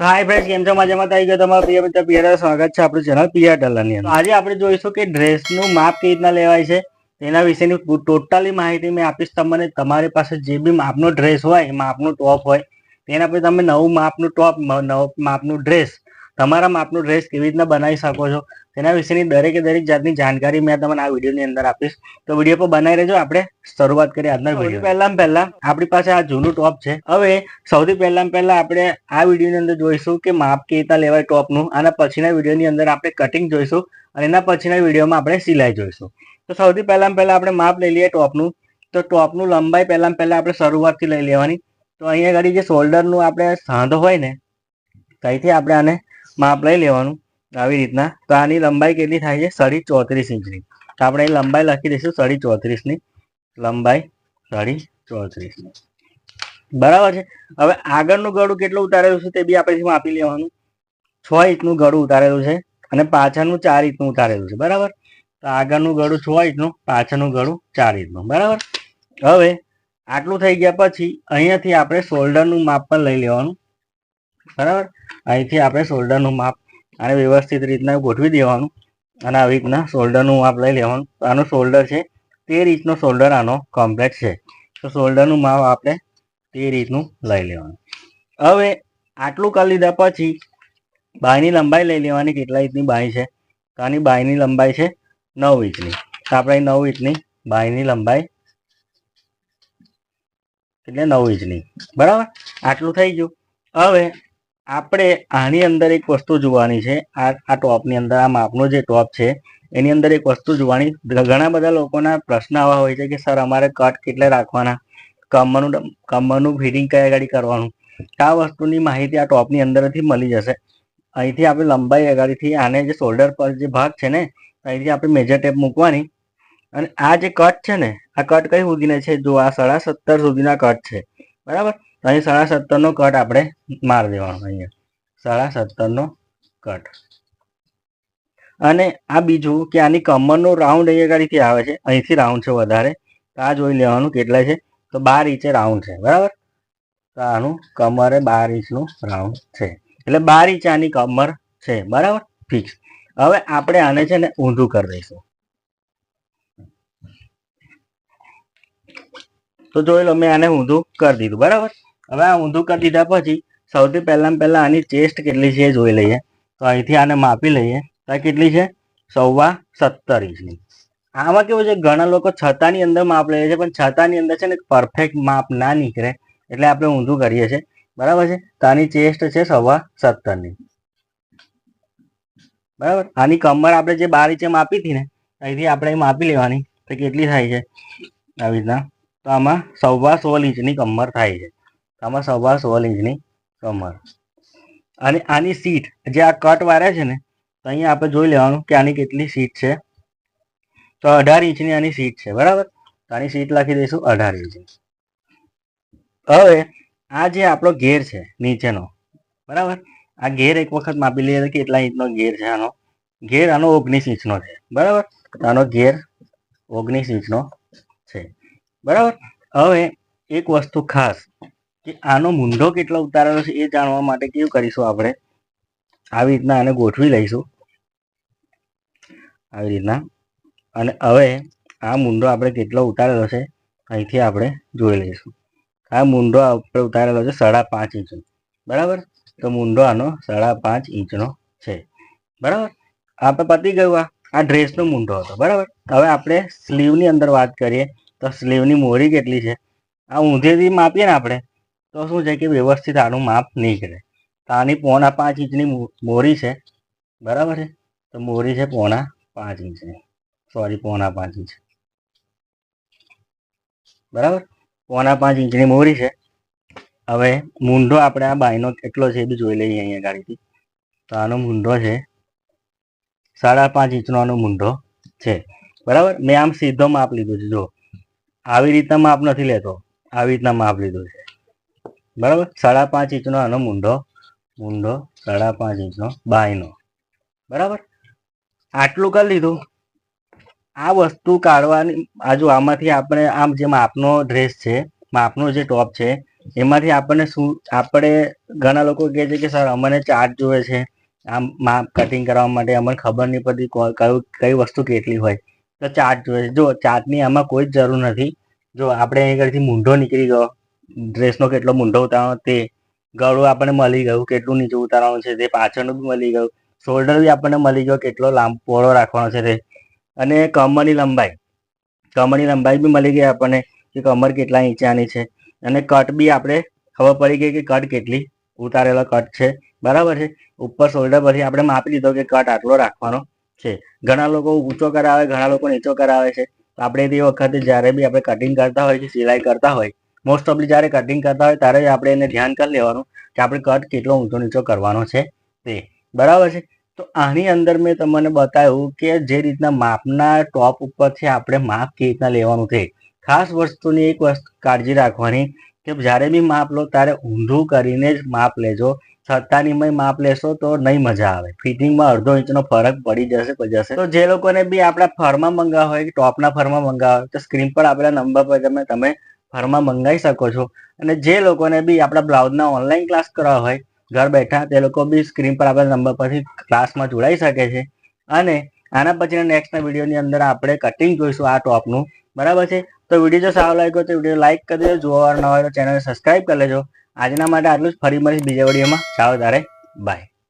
હાય friend કેમ છો? મજામાં? આવી ગયો તમારો પ્રિય મિત્ર પિયર સ્વાગત છે આપણું ચેનલ પિયર ટલાની આજે આપણે જોઈશું કે ડ્રેસનું માપ કેવી રીતના લેવાય છે, તેના વિશેની ટોટલી માહિતી મેં આપીશ તમને. તમારી પાસે જે બી માપનો ડ્રેસ હોય માપનું ટોપ હોય, તેના પર તમે નવું માપનું ટોપ, નવું માપનું ડ્રેસ, તમારા માપનું ડ્રેસ કેવી રીતના બનાવી શકો છો તેના વિશેની દરેકે દરેક જાતની જાણકારી મેં તમને આ વિડીયોની અંદર આપીશ. તો વીડિયો પર બનાવી રહેજો. આપણે શરૂઆત કરીએ આજના વીડિયો. પહેલા પહેલા આપણી પાસે આ જૂનું ટોપ છે. હવે સૌથી પહેલા પહેલા આપણે આ વિડીયોની અંદર જોઈશું કે માપ કેવી રીતના લેવાય ટોપનું. અને પછીના વિડીયોની અંદર આપણે કટિંગ જોઈશું અને એના પછીના વિડીયોમાં આપણે સિલાઈ જોઈશું. તો સૌથી પહેલા પહેલા આપણે માપ લઈ લઈએ ટોપનું. તો ટોપનું લંબાઈ પહેલા પહેલા આપણે શરૂઆતથી લઈ લેવાની. તો અહીંયા આગળ જે શોલ્ડરનું આપણે સાંધો હોય ને ત્યાંથી આપણે આને માપ લઈ લેવાનું. આવી રીતના. તો આની લંબાઈ કેટલી થાય છે? સાડી ચોત્રીસ ઇંચની. તો આપણે અહીં લંબાઈ લખી દઈશું સાડી ચોત્રીસની. લંબાઈ સાડી ચોત્રીસની બરાબર છે? હવે આગળનું ગળું કેટલું ઉતારેલું છે તે બી આપણે માપી લેવાનું. છ ઇંચનું ગળું ઉતારેલું છે અને પાછળનું ચાર ઇંચનું ઉતારેલું છે. બરાબર? તો આગળનું ગળું છ ઇંચનું, પાછળનું ગળું ચાર ઇંચનું. બરાબર? હવે આટલું થઈ ગયા પછી અહીંયાથી આપણે શોલ્ડરનું માપ પણ લઈ લેવાનું. બરાબર? અહીંથી આપણે શોલ્ડરનું માપ આને વ્યવસ્થિત રીતના ગોઠવી દેવાનું. અને આવી રીતના શોલ્ડરનું માપ લઈ લેવાનું. આનું શોલ્ડર છે તે રીતનો શોલ્ડર આનો કમ્પ્લેટ છે. તો શોલ્ડરનું માપ આપણે તે રીતનું લઈ લેવાનું. હવે આટલું કરી લીધા પછી બાયની લંબાઈ લઈ લેવાની કેટલા ઇંચની બાય છે? તો આની બાયની લંબાઈ છે નવ ઇંચની તો આપણે નવ ઇંચની બાયની લંબાઈ એટલે નવ ઇંચની બરાબર? આટલું થઈ ગયું. હવે આપણે આની અંદર એક વસ્તુ જોવાની છે. આ આ ટોપની અંદર, આ માપનો જે ટોપ છે, એની અંદર એક વસ્તુ જોવાની. ઘણા બધા લોકોના પ્રશ્ન આવા હોય છે કે, સર, અમારે કટ કેટલે રાખવાના? કમરનું કમરનું ફિટિંગ કયા ગાડી કરવાનું? આ વસ્તુની માહિતી આ ટોપની અંદરથી મળી જશે. અહીંથી આપણે લંબાઈ અગાડીથી આને જે શોલ્ડર પર જે ભાગ છે ને, અહીંથી આપણે મેજર ટેપ મૂકવાની. અને આ જે કટ છે ને, આ કટ કઈ સુધીને છે? જો આ સાડા સત્તર સુધીના કટ છે. બરાબર? અહીં સાડા સત્તરનો કટ આપણે મારી દેવાનો અહીંયા. સાડા સત્તરનો કટ. અને આ બીજું કે આની કમરનો રાઉન્ડ અહીંયા ગાડીથી આવે છે? અહીંથી રાઉન્ડ છે વધારે. તો આ જોઈ લેવાનું કેટલા છે? તો બાર ઇંચે રાઉન્ડ છે. બરાબર? તો આનું કમરે બાર ઇંચનું રાઉન્ડ છે. એટલે બાર ઇંચ આની કમર છે. બરાબર? ફિક્સ. હવે આપણે આને છે ને ઊંધું કરી દઈશું. તો જોઈ લો મેં આને ઊંધું કરી દીધું. બરાબર? હવે આ ઊંધું કરી દીધા પછી સૌથી પહેલાં પહેલાં આની ચેસ્ટ કેટલી છે એ જોઈ લઈએ. તો અહીંથી આને માપી લઈએ. તો કેટલી છે? સવા સત્તર ઇંચની. આમાં કેવું છે? ઘણા લોકો છતાની અંદર માપ લે છે, પણ છતાની અંદર છે ને પરફેક્ટ માપ ના નીકળે. એટલે આપણે ઊંધું કરીએ છીએ. બરાબર છે? તો આની ચેસ્ટ છે સવા સત્તરની. બરાબર? આની કમર આપણે જે બાર ઇંચે માપી હતી ને, અહીંથી આપણે માપી લેવાની. તો કેટલી થાય છે? આવી રીતના. તો આમાં સવા સોળ ઇંચની કમર થાય છે. આમાં સવા સોળ ઇંચની કમર. અને આની સીટ જે આ કટ વાળા છે ને, તો અહીંયા આપણે જોઈ લેવાનું કે આની કેટલી સીટ છે. તો અઢાર ઇંચની આની સીટ છે, બરાબર? તો આની સીટ લખી દઈશું અઢાર ઇંચની. હવે આ જે આપણો ઘેર છે નીચેનો, બરાબર? આ ઘેર એક વખત માપી લઈએ કે કેટલા ઇંચનો ઘેર છે આનો? ઘેર આનો ઓગણીસ ઇંચનો છે, બરાબર? આનો ઘેર ઓગણીસ ઇંચનો છે, બરાબર? હવે એક વસ્તુ ખાસ કે આનો મૂંઢો કેટલો ઉતારેલો છે એ જાણવા માટે કેવું કરીશું આપણે? આવી રીતના આને ગોઠવી લઈશું. આવી રીતના. અને હવે આ મૂંઢો આપણે કેટલો ઉતારેલો છે અહીંથી આપણે જોઈ લઈશું. આ મૂંઢો આપણે ઉતારેલો છે સાડા પાંચ ઇંચનો. બરાબર? તો મૂંઢો આનો સાડા પાંચ ઇંચનો છે. બરાબર? આપણે પતી ગયું આ. ડ્રેસનો મૂંઢો હતો. બરાબર? હવે આપણે સ્લીવની અંદર વાત કરીએ તો સ્લીવની મોરી કેટલી છે? આ ઊંધેથી માપીએ ને આપણે. તો શું છે કે વ્યવસ્થિત આનું માપ નીકળે તો આની પોણા પાંચ ઇંચની મોરી છે. બરાબર છે? તો મોરી છે પોણા પાંચ ઇંચની સોરી, પોણા પાંચ ઇંચ. બરાબર? પોણા પાંચ ઇંચની મોરી છે. હવે મૂંઢો આપણે આ બાયનો કેટલો છે એ બી જોઈ લઈએ અહીંયા ગાડીથી. તો આનો મૂંઢો છે સાડા પાંચ ઇંચનો આનો મૂંઢો છે. બરાબર? મેં આમ સીધો માપ લીધો છે. જો, આવી રીતના માપ નથી લેતો. આવી રીતના માપ લીધો છે. બરાબર? સાડા પાંચ ઇંચનો આનો મૂંઢો મૂંઢો સાડા પાંચ ઇંચનો બાયનો. બરાબર? આટલું કરી લીધું. આ વસ્તુ કાઢવાની, આજુ આમાંથી આપણે આમ જે માપનો ડ્રેસ છે, માપનો જે ટોપ છે, એમાંથી આપણને શું, આપણે ઘણા લોકો કહે છે કે, સર, અમને ચાર્ટ જોવે છે. આમ માપ કટિંગ કરવા માટે અમને ખબર નહીં પડતી કયું, કઈ વસ્તુ કેટલી હોય. તો ચાર્ટ જોવે છે. જો ચાર્ટની આમાં કોઈ જ જરૂર નથી. જો આપણે અહીં આગળથી મૂંઢો નીકળી ગયો ડ્રેસનો કેટલો મૂંઢો ઉતારવાનો તે ગળું આપણને મળી ગયું, કેટલું નીચું ઉતારવાનું છે તે પાછળનું બી મળી ગયું. શોલ્ડર બી આપણને મળી ગયો, કેટલો લાંબ પહોળો રાખવાનો છે તે. અને કમરની લંબાઈ. કમરની લંબાઈ બી મળી ગઈ આપણને કે કમર કેટલા ઇંચાની છે. અને કટ બી આપણે ખબર પડી ગઈ કે કટ કેટલી ઉતારેલો કટ છે. બરાબર છે? ઉપર શોલ્ડર પરથી આપણે માપી લીધો કે કટ આટલો રાખવાનો છે. ઘણા લોકો ઊંચો કરાવે, ઘણા લોકો નીચો કરાવે છે. આપણે તે વખતે જ્યારે બી આપણે કટિંગ કરતા હોય કે સિલાઈ કરતા હોય મોસ્ટ ઓફલી જ્યારે કટિંગ કરતા હોય ત્યારે જ આપણે એને ધ્યાન કરી લેવાનું કે આપણે કટ કેટલો ઊંચો નીચો કરવાનો છે. તે બરાબર છે? તો આની અંદર મેં તમને બતાવ્યું કે જે રીતના માપના ટોપ ઉપરથી આપણે માપ કેવી રીતના લેવાનું છે ખાસ વસ્તુની એક વસ્તુ કાળજી રાખવાની કે જ્યારે બી માપ લો ત્યારે ઊંધું કરીને જ માપ લેજો. છતાંની માપ લેશો તો નહીં મજા આવે. ફિટિંગમાં અડધો ઇંચનો ફરક પડી જશે જશે. તો જે લોકોને બી આપણા ફરમાં મંગાવ હોય કે ટોપના ફરમાં મંગાવ હોય તો સ્ક્રીન પર આપેલા નંબર પર તમે તમે ફરમાં મંગાવી શકો છો. અને જે લોકોને બી આપણા બ્લાઉઝના ઓનલાઈન ક્લાસ કરવા હોય, ઘર બેઠા તે લોકો બી સ્ક્રીન પર આપેલા નંબર પરથી ક્લાસમાં જોડાઈ શકે છે. અને આના પછીના નેક્સ્ટના વિડીયોની અંદર આપણે કટિંગ જોઈશું આ ટોપનું. બરાબર છે? તો વીડિયો જો સારો લાગ્યો તો વીડિયો લાઇક કરી દેજો. જોવા ન હોય તો ચેનલને સબસ્ક્રાઈબ કરી લેજો. આજના માટે આટલું જ. ફરી મળીશ બીજા વિડીયોમાં. ચાલો તારે બાય